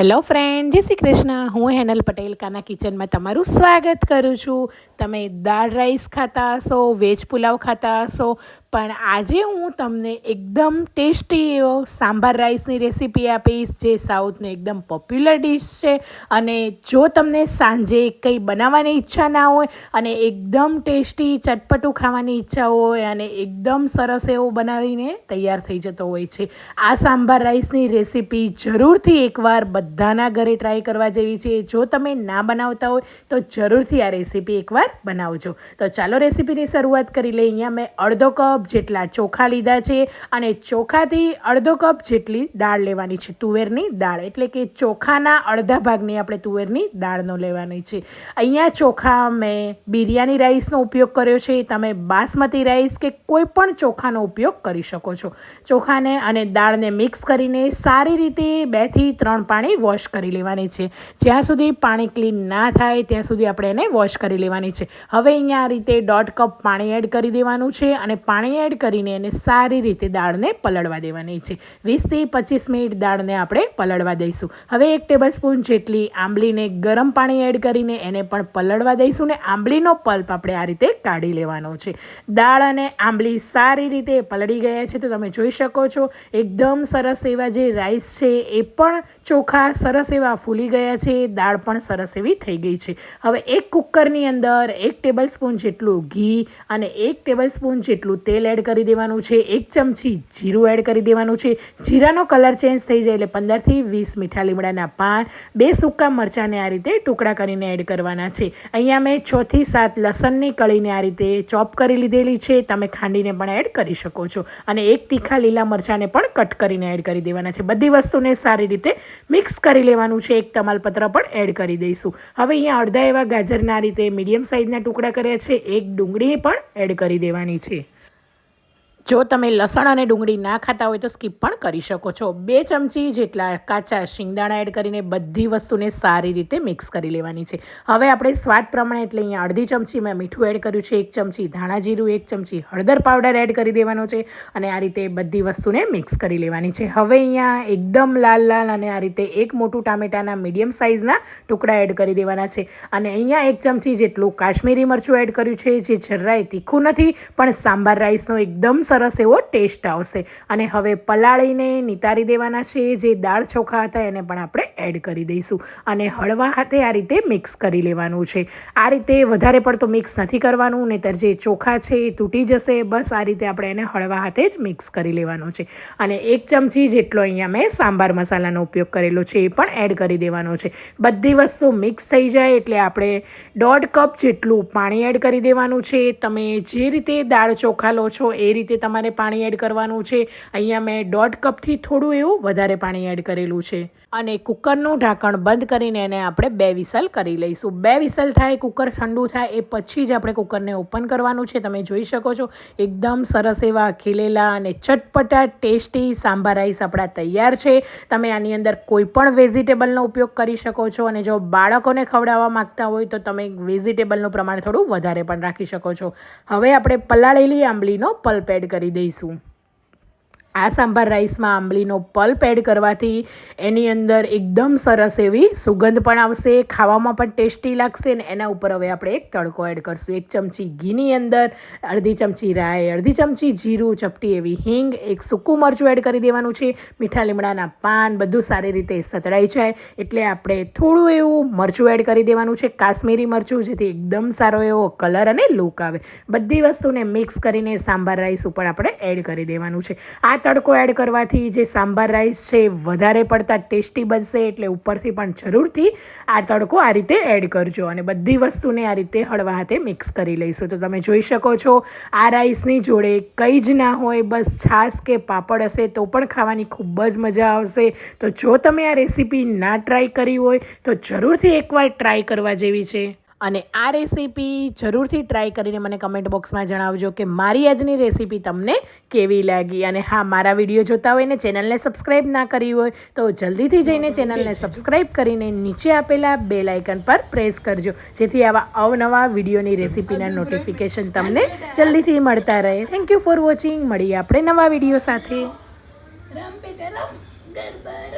Hello friend જય શ્રી કૃષ્ણ. હું હેનલ પટેલ, કાના કિચનમાં તમારું સ્વાગત કરું છું. તમે દાળ રાઈસ ખાતા હશો, વેજ પુલાવ ખાતા હશો, પણ આજે હું તમને એકદમ ટેસ્ટી એવો સાંભાર રાઈસની રેસીપી આપીશ, જે સાઉથની એકદમ પોપ્યુલર ડિશ છે. અને જો તમને સાંજે કંઈ બનાવવાની ઈચ્છા ના હોય અને એકદમ ટેસ્ટી, ચટપટું ખાવાની ઈચ્છા હોય અને એકદમ સરસ એવો બનાવીને તૈયાર થઈ જતો હોય છે, આ સાંભાર રાઈસની રેસીપી જરૂરથી એકવાર બધાના ઘરે ટ્રાય કરવા જેવી છે. જો તમે ના બનાવતા હોય, તો જરૂરથી આ રેસીપી એકવાર બનાવજો. તો ચાલો રેસીપીની શરૂઆત કરી લઈએ. અહીંયા મેં અડધો કપ જેટલા ચોખા લીધા છે અને ચોખાથી અડધો કપ જેટલી દાળ લેવાની છે, તુવેરની દાળ. એટલે કે ચોખાના અડધા ભાગની આપણે તુવેરની દાળનો લેવાની છે. અહીંયા ચોખા મેં બિરયાની રાઈસનો ઉપયોગ કર્યો છે. તમે બાસમતી રાઈસ કે કોઈ પણ ચોખાનો ઉપયોગ કરી શકો છો. ચોખાને અને દાળને મિક્સ કરીને સારી રીતે બેથી ત્રણ પાણી વોશ કરી લેવાની છે. જ્યાં સુધી પાણી ક્લીન ના થાય, ત્યાં સુધી આપણે એને વોશ કરી લેવાની છે. હવે અહીંયા આ રીતે દોઢ કપ પાણી એડ કરી દેવાનું છે અને પાણી એડ કરીને એને સારી રીતે દાળને પલળવા દેવાની છે. વીસથી પચીસ મિનિટ દાળને આપણે પલળવા દઈશું. હવે એક ટેબલ સ્પૂન જેટલી આંબલીને ગરમ પાણી એડ કરીને એને પણ પલળવા દઈશું ને આંબલીનો પલ્પ આપણે આ રીતે કાઢી લેવાનો છે. દાળ અને આંબલી સારી રીતે પલળી ગયા છે તો તમે જોઈ શકો છો. એકદમ સરસ એવા જે રાઈસ છે એ પણ ચોખા સરસ એવા ફૂલી ગયા છે, દાળ પણ સરસ એવી થઈ ગઈ છે. હવે એક કુકરની અંદર એક ટેબલ સ્પૂન જેટલું ઘી અને એક ટેબલ સ્પૂન જેટલું તેલ એડ કરી દેવાનું છે. એક ચમચી જીરું એડ કરી દેવાનું છે. જીરાનો કલર ચેન્જ થઈ જાય એટલે પંદરથી વીસ મીઠા લીમડાના પાન, બે સૂકા મરચાંને આ રીતે ટુકડા કરીને એડ કરવાના છે. અહીંયા મેં છથી સાત લસણની કળીને આ રીતે ચોપ કરી લીધેલી છે. તમે ખાંડીને પણ એડ કરી શકો છો. અને એક તીખા લીલા મરચાંને પણ કટ કરીને એડ કરી દેવાના છે. બધી વસ્તુને સારી રીતે મિક્સ કરી લેવાનું છે, એક તમાલપત્ર પણ એડ કરી દઈશું. હવે અહીંયા અડધા એવા ગાજરના રીતે મીડિયમ સાઇઝના ટુકડા કર્યા છે, એક ડુંગળી પણ એડ કરી દેવાની છે. જો તમે લસણ અને ડુંગળી ના ખાતા હોય તો સ્કીપ પણ કરી શકો છો. બે ચમચી જેટલા કાચા શિંગદાણા એડ કરીને બધી વસ્તુને સારી રીતે મિક્સ કરી લેવાની છે. હવે આપણે સ્વાદ પ્રમાણે એટલે અહીંયા અડધી ચમચી મેં મીઠું એડ કર્યું છે, એક ચમચી ધાણા જીરું, એક ચમચી હળદર પાવડર એડ કરી દેવાનો છે અને આ રીતે બધી વસ્તુને મિક્સ કરી લેવાની છે. હવે અહીંયા એકદમ લાલ લાલ અને આ રીતે એક મોટું ટામેટાના મીડિયમ સાઇઝના ટુકડા એડ કરી દેવાના છે. અને અહીંયા એક ચમચી જેટલું કાશ્મીરી મરચું એડ કર્યું છે, જે જરાય તીખું નથી, પણ સાંભાર રાઈસનો એકદમ સરસ એવો ટેસ્ટ આવશે. અને હવે પલાળીને નિતારી દેવાના છે. જે દાળ ચોખા હતા એને પણ આપણે એડ કરી દઈશું. અને હળવા હાથે આ રીતે મિક્સ કરી લેવાનું છે. આ રીતે વધારે પડતો મિક્સ નથી કરવાનું, નહીતર જે ચોખા છે એ તૂટી જશે. બસ આ રીતે આપણે એને હળવા હાથે જ મિક્સ કરી લેવાનું છે. અને એક ચમચી જેટલો અહીંયા મેં સાંભાર મસાલાનો ઉપયોગ કરેલો છે, એ પણ એડ કરી દેવાનો છે. બધી વસ્તુ મિક્સ થઈ જાય એટલે આપણે દોઢ કપ જેટલું પાણી એડ કરી દેવાનું છે. તમે જે રીતે દાળ ચોખા લો છો, એ રીતે તમારે પાણી એડ કરવાનું છે. અહીંયા મેં દોઢ કપથી થોડું એવું વધારે પાણી એડ કરેલું છે. અને કુકરનું ઢાંકણ બંધ કરીને એને આપણે બે વિસલ કરી લઈશું. બે વિસલ થાય, કુકર ઠંડુ થાય, એ પછી જ આપણે કુકરને ઓપન કરવાનું છે. તમે જોઈ શકો છો, એકદમ સરસ એવા ખીલેલા અને ચટપટા, ટેસ્ટી સાંભાર રાઈસ આપણા તૈયાર છે. તમે આની અંદર કોઈ પણ વેજીટેબલનો ઉપયોગ કરી શકો છો અને જો બાળકોને ખવડાવવા માગતા હોય તો તમે વેજીટેબલનું પ્રમાણ થોડું વધારે પણ રાખી શકો છો. હવે આપણે પલાળેલી આંબલીનો પલ્પ એડ કરી દઈશું. આ સાંભાર રાઈસમાં આંબલીનો પલ્પ એડ કરવાથી એની અંદર એકદમ સરસ એવી સુગંધ પણ આવશે, ખાવામાં પણ ટેસ્ટી લાગશે અને એના ઉપર હવે આપણે એક તડકો એડ કરશું. એક ચમચી ઘીની અંદર, અડધી ચમચી રાઈ, અડધી ચમચી જીરું, ચપટી એવી હિંગ, એક સૂકું મરચું એડ કરી દેવાનું છે. મીઠા લીમડાના પાન બધું સારી રીતે સતળાઈ જાય એટલે આપણે થોડું એવું મરચું એડ કરી દેવાનું છે. કાશ્મીરી મરચું, જેથી એકદમ સારો એવો કલર અને લુક આવે. બધી વસ્તુને મિક્સ કરીને સાંભાર રાઈસ ઉપર આપણે એડ કરી દેવાનું છે. આ તડકો એડ કરવાથી જે સાંભાર રાઈસ છે વધારે પડતા ટેસ્ટી બનશે એટલે ઉપરથી પણ જરૂરથી આ તડકો આ રીતે એડ કરજો અને બધી વસ્તુને આ રીતે હળવા હાથે મિક્સ કરી લઈશું. તો તમે જોઈ શકો છો, આ રાઈસની જોડે કંઈ જ ના હોય, બસ છાશ કે પાપડ હશે તો પણ ખાવાની ખૂબ જ મજા આવશે. તો જો તમે આ રેસીપી ના ટ્રાય કરી હોય તો જરૂરથી એકવાર ટ્રાય કરવા જેવી છે. અને આ રેસીપી જરૂરથી ટ્રાય કરીને મને કમેન્ટ બોક્સમાં જણાવજો કે મારી આજની રેસીપી તમને કેવી લાગી. અને હા મારા વીડિયો જોતા હોય ને ચેનલને સબસ્ક્રાઈબ ના કરી હોય તો જલ્દીથી જઈને ચેનલને સબસ્ક્રાઈબ કરીને નીચે આપેલા બે લાઇકન પર પ્રેસ કરજો. જેથી આવા અવનવા વિડીયોની રેસીપીના નોટિફિકેશન તમને જલ્દીથી મળતા રહે. થેન્ક યુ ફોર વોચિંગ મળીએ આપણે નવા વીડિયો સાથે. રમ બેટા રમ. ગરબા.